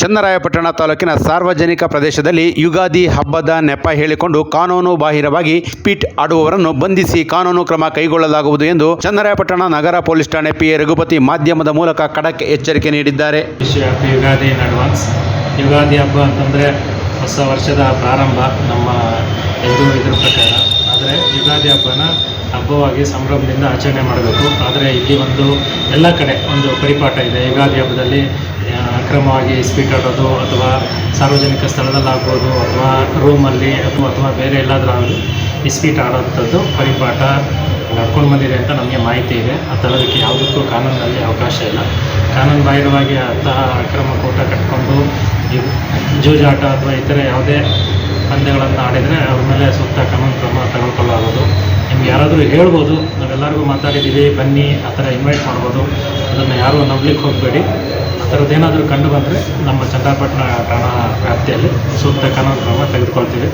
ಚನ್ನರಾಯಪಟ್ಟಣ ತಾಲೂಕಿನ ಸಾರ್ವಜನಿಕ ಪ್ರದೇಶದಲ್ಲಿ ಯುಗಾದಿ ಹಬ್ಬದ ನೆಪ ಹೇಳಿಕೊಂಡು ಕಾನೂನು ಬಾಹಿರವಾಗಿ ಪಿಟ್ ಆಡುವವರನ್ನು ಬಂಧಿಸಿ ಕಾನೂನು ಕ್ರಮ ಕೈಗೊಳ್ಳಲಾಗುವುದು ಎಂದು ಚನ್ನರಾಯಪಟ್ಟಣ ನಗರ ಪೊಲೀಸ್ ಠಾಣೆ ಪಿ ರಘುಪತಿ ಮಾಧ್ಯಮದ ಮೂಲಕ ಖಡಕ್ ಎಚ್ಚರಿಕೆ ನೀಡಿದ್ದಾರೆ. ಯುಗಾದಿ ಯುಗಾದಿ ಹಬ್ಬ ಅಂತಂದರೆ ಹೊಸ ವರ್ಷದ ಪ್ರಾರಂಭ ನಮ್ಮ ಹಿಂದೂ ಇದ್ರ ಪ್ರಕಾರ. ಆದರೆ ಯುಗಾದಿ ಹಬ್ಬನ ಹಬ್ಬವಾಗಿ ಸಂಭ್ರಮದಿಂದ ಆಚರಣೆ ಮಾಡಬೇಕು. ಆದರೆ ಇಲ್ಲಿ ಒಂದು ಎಲ್ಲ ಕಡೆ ಒಂದು ಪರಿಪಾಠ ಇದೆ. ಯುಗಾದಿ ಹಬ್ಬದಲ್ಲಿ ಅಕ್ರಮವಾಗಿ ಸ್ಪೀಟ್ ಆಡೋದು ಅಥವಾ ಸಾರ್ವಜನಿಕ ಸ್ಥಳದಲ್ಲಾಗ್ಬೋದು ಅಥವಾ ರೂಮಲ್ಲಿ ಅಥವಾ ಅಥವಾ ಬೇರೆ ಎಲ್ಲಾದರೂ ಆಗಲಿ ಇಸ್ಪೀಟ್ ಆಡೋಂಥದ್ದು ಪರಿಪಾಠ ನಡ್ಕೊಂಡು ಬಂದಿದೆ ಅಂತ ನಮಗೆ ಮಾಹಿತಿ ಇದೆ. ಆ ಥರದಕ್ಕೆ ಯಾವುದಕ್ಕೂ ಕಾನೂನಲ್ಲಿ ಅವಕಾಶ ಇಲ್ಲ. ಕಾನೂನು ಬಾಹಿರವಾಗಿ ಅಂತಹ ಅಕ್ರಮ ಕೂಟ ಕಟ್ಕೊಂಡು ಜೂಜಾಟ ಅಥವಾ ಇತರೆ ಯಾವುದೇ ಪಂದ್ಯಗಳನ್ನು ಆಡಿದರೆ ಅವ್ರ ಮೇಲೆ ಸೂಕ್ತ ಕಾನೂನು ಕ್ರಮ ತಗೊಳ್ಕೊಳ್ಳಾಗೋದು ನಿಮ್ಗೆ ಯಾರಾದರೂ ಹೇಳ್ಬೋದು, ನಾವೆಲ್ಲರಿಗೂ ಮಾತಾಡಿದ್ದೀವಿ, ಬನ್ನಿ, ಆ ಥರ ಇನ್ವೈಟ್ ಮಾಡ್ಬೋದು. ಅದನ್ನು ಯಾರೂ ನಂಬಲಿಕ್ಕೆ ಹೋಗಬೇಡಿ. ಆ ಥರದ್ದು ಏನಾದರೂ ಕಂಡು ಬಂದರೆ ನಮ್ಮ ಚಂದ್ರಪಟ್ಟಣ ಠಾಣಾ ವ್ಯಾಪ್ತಿಯಲ್ಲಿ ಸೂಕ್ತ ಕಾನೂನು ಕ್ರಮ ತೆಗೆದುಕೊಳ್ತೀವಿ.